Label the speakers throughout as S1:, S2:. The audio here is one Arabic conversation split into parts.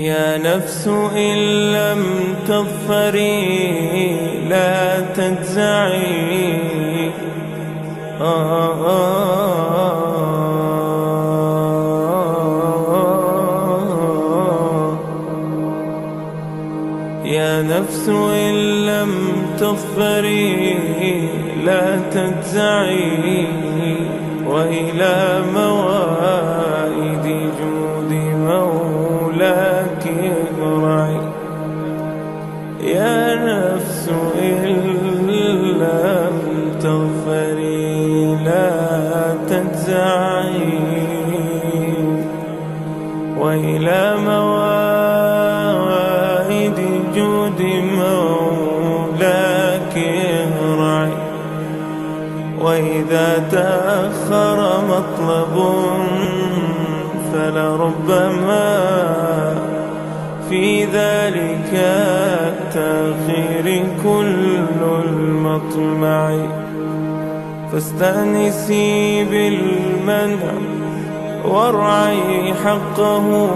S1: يا نفس إن لم تظفري لا تجزعي. آه يا نفس إن لم تظفري لا تجزعي. وإلى موائد جود يا نفس إن لم تغفري لا تجزعي وإلى موائد جود مولاك ارعي. وإذا تأخر مطلب فلربما التأخير كل المطمع. فاستأنسي بالمنع وارعي حقه.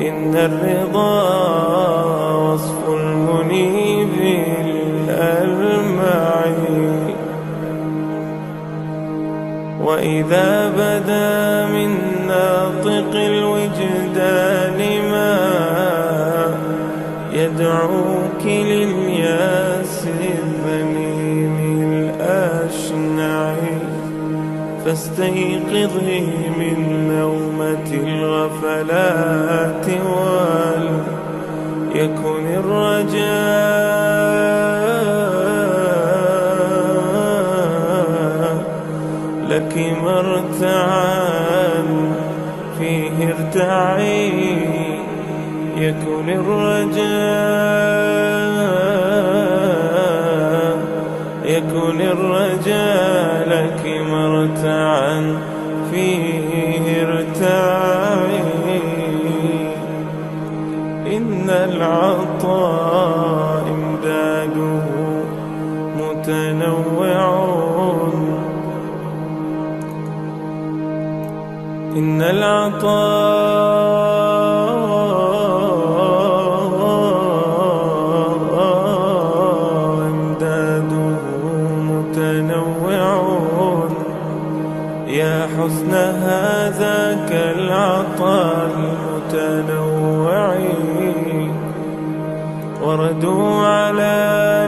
S1: إن الرضا وصف المنيب الألمع وإذا بدا من يدعوك للياس الذميم الأشنع فاستيقظي من نومة الغفلات وليكن الرجاء لك مرتعا. فيه ارتعي. يكن الرجاء يكن الرجاء لك مرتعا فيه ارتعي. إن العطاء العطاء المتنوع وردوا على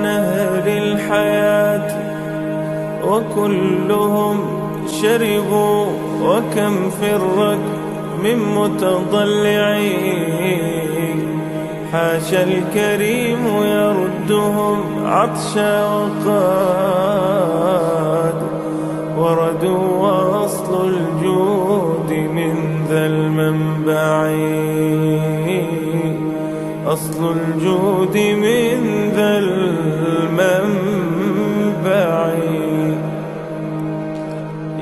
S1: نهر الحياة وكلهم شربوا وكم في الركب من متضلعين. حاشا الكريم يردهم عطشا وقاد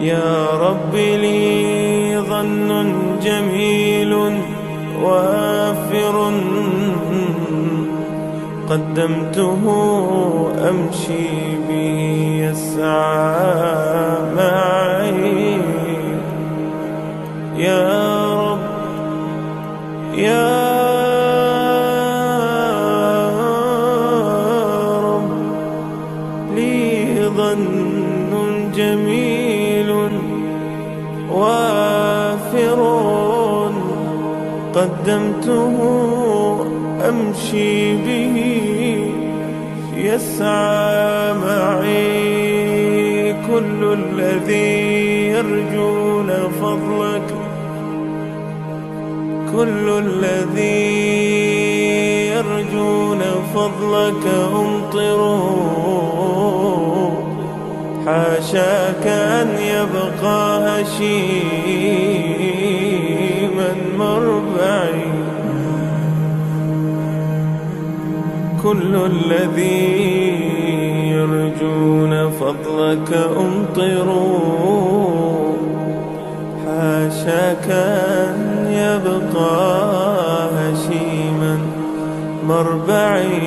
S1: يا رب لي ظن جميل وافر قدمته أمشي به يسعى معي. يا رب يا قدمته أمشي به يسعى معي كل الذي يرجون فضلك كل الذي يرجون فضلك امطروا حاشاك أن يبقى هشيما مربعي كل الذي يرجون فضلك امطروا حاشاك أن يبقى هشيما مربعي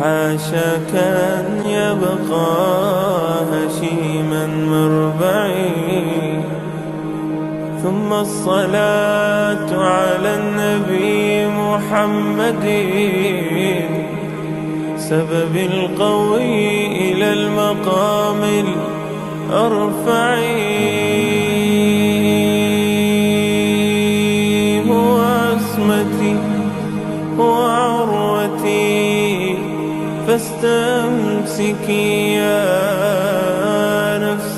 S1: حاشاك أن يبقى هشيما مربعي ثم الصلاة على النبي محمد. سبب القوي إلى المقام الأرفع هو عصمتي هو عروتي فاستمسكي يا نفس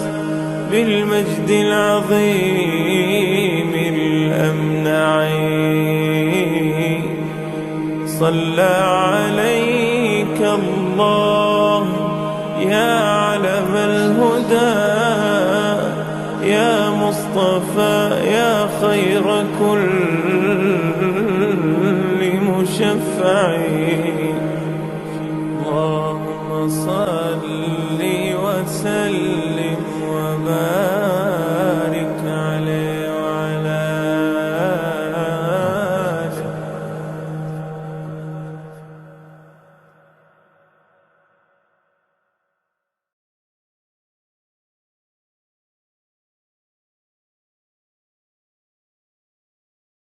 S1: بالمجد العظيم. صلى عليك الله. يا علم الهدى يا مصطفى يا خير كل مشفع اللهم صل وسلم.